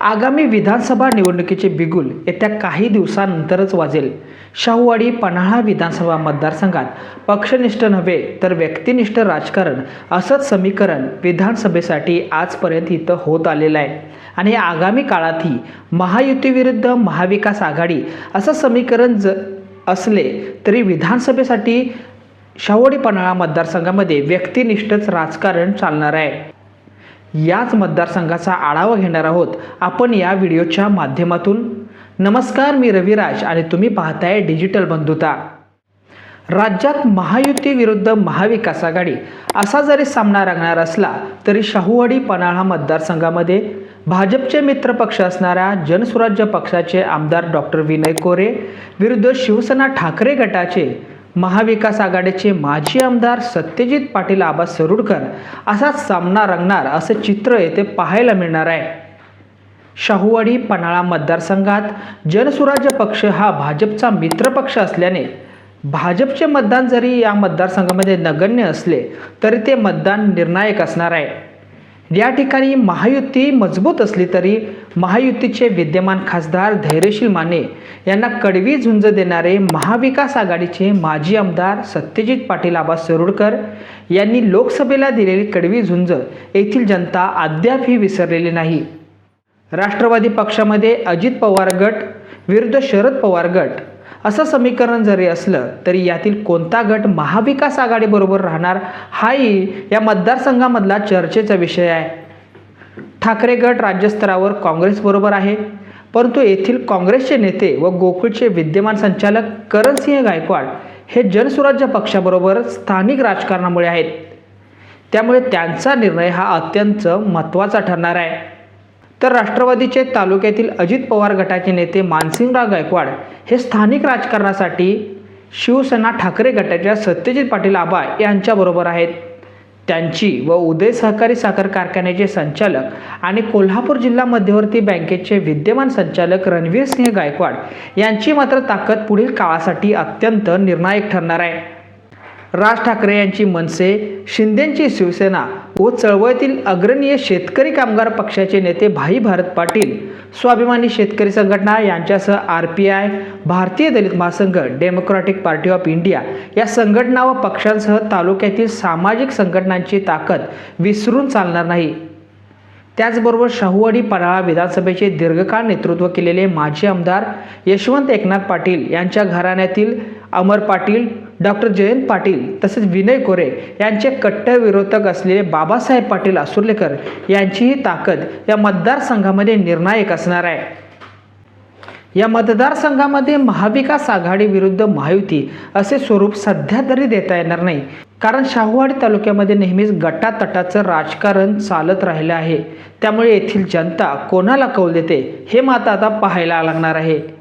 आगामी विधानसभा निवडणुकीचे बिगुल येत्या काही दिवसांनंतरच वाजेल. शाहूवाडी पन्हाळा विधानसभा मतदारसंघात पक्षनिष्ठ नव्हे तर व्यक्तिनिष्ठ राजकारण असंच समीकरण विधानसभेसाठी आजपर्यंत इथं होत आलेलं आहे. आणि आगामी काळातही महायुतीविरुद्ध महाविकास आघाडी असं समीकरण ज असले तरी विधानसभेसाठी शाहूवाडी पन्हाळा मतदारसंघामध्ये व्यक्तिनिष्ठच राजकारण चालणार आहे. याच मतदारसंघाचा आढावा घेणार आहोत. आपण या व्हिडिओच्या माध्यमातून. नमस्कार मी रविराज आणि तुम्ही पाहताय डिजिटल बंधुता. राज्यात महायुती विरुद्ध महाविकास आघाडी असा जरी सामना रंगणार असला तरी शाहूवाडी पन्हाळा मतदारसंघामध्ये भाजपचे मित्रपक्ष असणाऱ्या जनसुराज्य पक्षाचे आमदार डॉक्टर विनय कोरे विरुद्ध शिवसेना ठाकरे गटाचे महाविकास आघाडीचे माजी आमदार सत्यजित पाटील आबा सरुडकर असाच सामना रंगणार असं चित्र येथे पाहायला मिळणार आहे. शाहूवाडी पन्हाळा मतदारसंघात जनसुराज्य पक्ष हा भाजपचा मित्रपक्ष असल्याने भाजपचे मतदान जरी या मतदारसंघामध्ये नगण्य असले तरी ते मतदान निर्णायक असणार आहे. या ठिकाणी महायुती मजबूत असली तरी महायुतीचे विद्यमान खासदार धैर्यशील माने यांना कडवी झुंज देणारे महाविकास आघाडीचे माजी आमदार सत्यजित पाटील आबा सरुडकर यांनी लोकसभेला दिलेली कडवी झुंज येथील जनता अद्यापही विसरलेली नाही. राष्ट्रवादी पक्षामध्ये अजित पवार गट विरुद्ध शरद पवार गट असं समीकरण जरी असलं तरी यातील कोणता गट महाविकास आघाडीबरोबर राहणार हाही या मतदारसंघामधला चर्चेचा विषय आहे. ठाकरे गट राज्यस्तरावर काँग्रेसबरोबर आहे परंतु येथील काँग्रेसचे नेते व गोकुळचे विद्यमान संचालक करणसिंह गायकवाड हे जनसुराज्य पक्षाबरोबर स्थानिक राजकारणामुळे आहेत. त्यामुळे त्यांचा निर्णय हा अत्यंत महत्त्वाचा ठरणार आहे. तर राष्ट्रवादीचे तालुक्यातील अजित पवार गटाचे नेते मानसिंगराव गायकवाड हे स्थानिक राजकारणासाठी शिवसेना ठाकरे गटाच्या सत्यजित पाटील आबा यांच्याबरोबर आहेत. त्यांची व उदय सहकारी साखर कारखान्याचे संचालक आणि कोल्हापूर जिल्हा मध्यवर्ती बँकेचे विद्यमान संचालक रणवीर सिंह गायकवाड यांची मात्र ताकद पुढील काळासाठी अत्यंत निर्णायक ठरणार आहे. राज ठाकरे यांची मनसे शिंदेंची शिवसेना व चळवळीतील अग्रणीय शेतकरी कामगार पक्षाचे नेते भाई भारत पाटील स्वाभिमानी शेतकरी संघटना यांच्यासह आर पी आय भारतीय दलित महासंघ डेमोक्रॅटिक पार्टी ऑफ इंडिया या संघटना व पक्षांसह तालुक्यातील सामाजिक संघटनांची ताकद विसरून चालणार नाही. त्याचबरोबर शाहूवाडी पन्हाळा विधानसभेचे दीर्घकाळ नेतृत्व केलेले माजी आमदार यशवंत एकनाथ पाटील यांच्या घराण्यातील अमर पाटील डॉक्टर जयंत पाटील तसेच विनय कोरे यांचे कट्टर विरोधक असलेले बाबासाहेब पाटील आसुर्लेकर यांचीही ताकद या मतदारसंघामध्ये निर्णायक असणार आहे. या मतदारसंघामध्ये महाविकास आघाडी विरुद्ध महायुती असे स्वरूप सध्या तरी देता येणार नाही. कारण शाहूवाडी तालुक्यामध्ये नेहमीच गटातटाचं राजकारण चालत राहिलं आहे. त्यामुळे येथील जनता कोणाला कौल देते हे मात्र आता पाहायला लागणार आहे.